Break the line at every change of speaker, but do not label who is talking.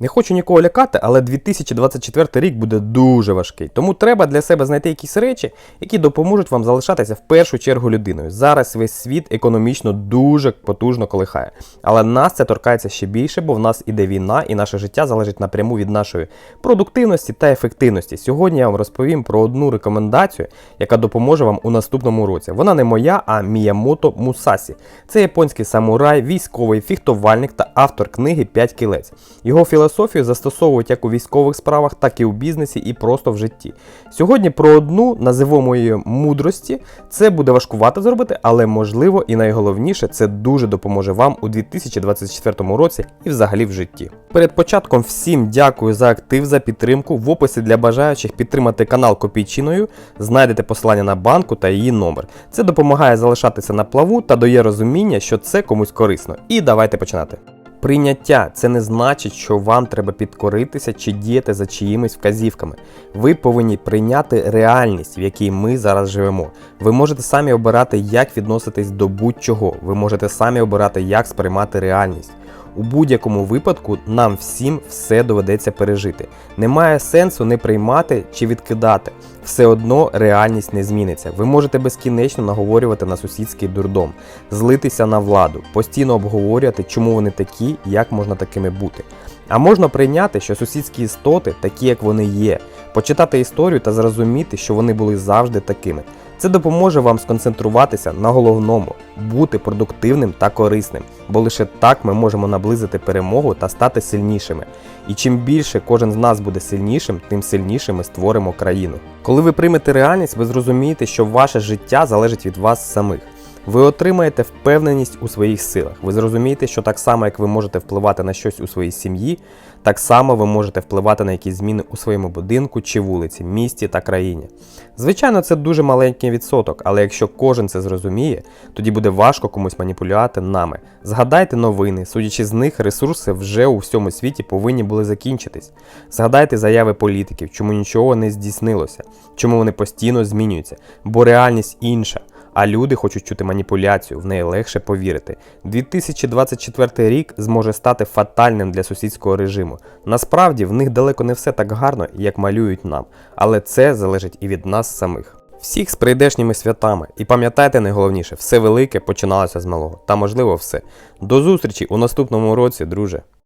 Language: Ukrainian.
Не хочу нікого лякати, але 2024 рік буде дуже важкий. Тому треба для себе знайти якісь речі, які допоможуть вам залишатися в першу чергу людиною. Зараз весь світ економічно дуже потужно колихає. Але нас це торкається ще більше, бо в нас іде війна, і наше життя залежить напряму від нашої продуктивності та ефективності. Сьогодні я вам розповім про одну рекомендацію, яка допоможе вам у наступному році. Вона не моя, а Міямото Мусасі. Це японський самурай, військовий, фіхтувальник та автор книги «П'ять кілець. Його філософію застосовують як у військових справах, так і у бізнесі і просто в житті. Сьогодні про одну називаємо її мудрості. Це буде важкувато зробити, але можливо і найголовніше це дуже допоможе вам у 2024 році і взагалі в житті. Перед початком всім дякую за актив, за підтримку. В описі для бажаючих підтримати канал Копійчиною знайдете посилання на банку та її номер. Це допомагає залишатися на плаву та дає розуміння, що це комусь корисно. І давайте починати. Прийняття це не значить, що вам треба підкоритися чи діяти за чиїмись вказівками. Ви повинні прийняти реальність, в якій ми зараз живемо. Ви можете самі обирати, як відноситись до будь-чого. Ви можете самі обирати, як сприймати реальність. У будь-якому випадку нам всім все доведеться пережити. Немає сенсу не приймати чи відкидати. Все одно реальність не зміниться. Ви можете безкінечно наговорювати на сусідський дурдом, злитися на владу, постійно обговорювати, чому вони такі, як можна такими бути. А можна прийняти, що сусідські істоти такі, як вони є, почитати історію та зрозуміти, що вони були завжди такими. Це допоможе вам сконцентруватися на головному, бути продуктивним та корисним, бо лише так ми можемо наблизити перемогу та стати сильнішими. І чим більше кожен з нас буде сильнішим, тим сильніше ми створимо країну. Коли ви приймете реальність, ви зрозумієте, що ваше життя залежить від вас самих. Ви отримаєте впевненість у своїх силах. Ви зрозумієте, що так само, як ви можете впливати на щось у своїй сім'ї, так само ви можете впливати на якісь зміни у своєму будинку чи вулиці, місті та країні. Звичайно, це дуже маленький відсоток, але якщо кожен це зрозуміє, тоді буде важко комусь маніпулювати нами. Згадайте новини, судячи з них, ресурси вже у всьому світі повинні були закінчитись. Згадайте заяви політиків, чому нічого не здійснилося, чому вони постійно змінюються, бо реальність інша. А люди хочуть чути маніпуляцію, в неї легше повірити. 2024 рік зможе стати фатальним для сусідського режиму. Насправді в них далеко не все так гарно, як малюють нам, але це залежить і від нас самих. Всіх з прийдешніми святами. І пам'ятайте найголовніше, все велике починалося з малого. Та можливо все. До зустрічі у наступному році, друже.